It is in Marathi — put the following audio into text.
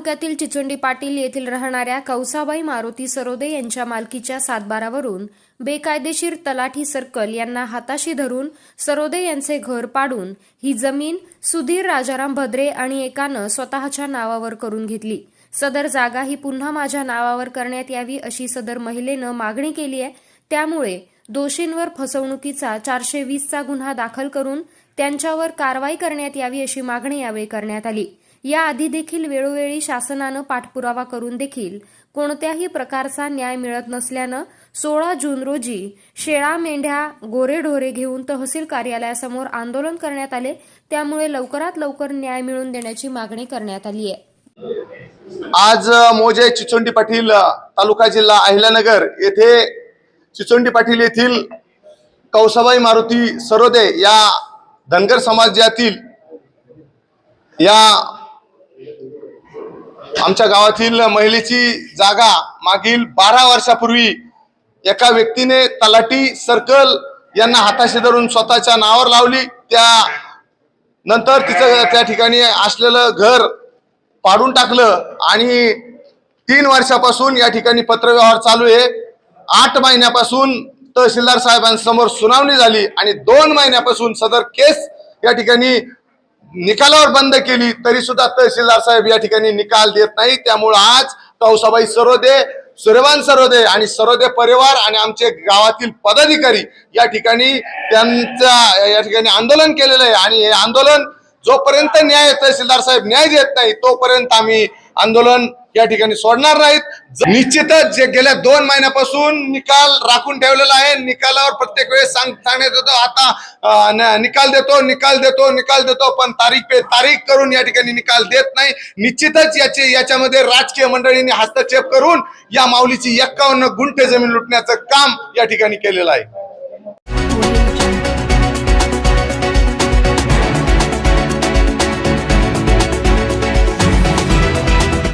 तालुक्यातील चिचुंडी पाटील येथील राहणाऱ्या कौसाबाई मारुती सरोदे यांच्या मालकीच्या सातबारावरून बेकायदेशीर तलाठी सर्कल यांना हाताशी धरून सरोदे यांचे घर पाडून ही जमीन सुधीर राजाराम भद्रे आणि एकानं स्वतःच्या नावावर करून घेतली. सदर जागा ही पुन्हा माझ्या नावावर करण्यात यावी अशी सदर महिलेनं मागणी केली आहे. त्यामुळे दोषींवर फसवणुकीचा चारशे वीसचा गुन्हा दाखल करून त्यांच्यावर कारवाई करण्यात यावी अशी मागणी यावेळी करण्यात आली. याआधी देखील वेळोवेळी शासनानं पाठपुरावा करून देखील कोणत्याही प्रकारचा न्याय मिळत नसल्यानं सोळा जून रोजी शेळा मेंढ्या गोरेढोरे घेऊन तहसील कार्यालयासमोर आंदोलन करण्यात आले. त्यामुळे लवकरात लवकर न्याय मिळवून देण्याची मागणी करण्यात आली आहे. आज मोजे चिचोंडी पाटील तालुका जिल्हा अहिल्यानगर येथे चिचोंडी पाटील येथील कौसाबाई मारुती सरोदे या धनगर समाजातील या आमच्या गावातील महिलेची जागा मागील बारा वर्षापूर्वी एका व्यक्तीने तलाठी सर्कल यांना हाताशी धरून स्वतःच्या नावावर लावली. त्या नंतर तिचं त्या ठिकाणी असलेलं घर पाडून टाकलं आणि तीन वर्षापासून या ठिकाणी पत्रव्यवहार चालू आहे. आठ महिन्यापासून तहसीलदार साहेबांसमोर सुनावणी झाली आणि दोन महिन्यापासून सदर केस या ठिकाणी निकालावर बंद केली तरी सुद्धा तहसीलदार साहेब या ठिकाणी निकाल देत नाही. त्यामुळे आज कौसाबाई सरोदे सुरेवान सरोदे आणि सरोदे परिवार आणि आमचे गावातील पदाधिकारी या ठिकाणी त्यांचा या ठिकाणी आंदोलन केलेलं आहे. आणि हे आंदोलन जोपर्यंत न्याय तहसीलदार साहेब न्याय देत नाही तोपर्यंत आम्ही आंदोलन या ठिकाणी सोडणार नाहीत. निश्चितच जे गेल्या दोन महिन्यापासून निकाल राखून ठेवलेला आहे. निकालावर प्रत्येक वेळेस सांग सांगण्यात येतो आता निकाल देतो निकाल देतो निकाल देतो पण तारीख पे तारीख करून या ठिकाणी निकाल देत नाही. निश्चितच याचे याच्यामध्ये राजकीय मंडळींनी हस्तक्षेप करून या माऊलीची एक्कावन्न गुंठे जमीन लुटण्याचं काम या ठिकाणी केलेलं आहे.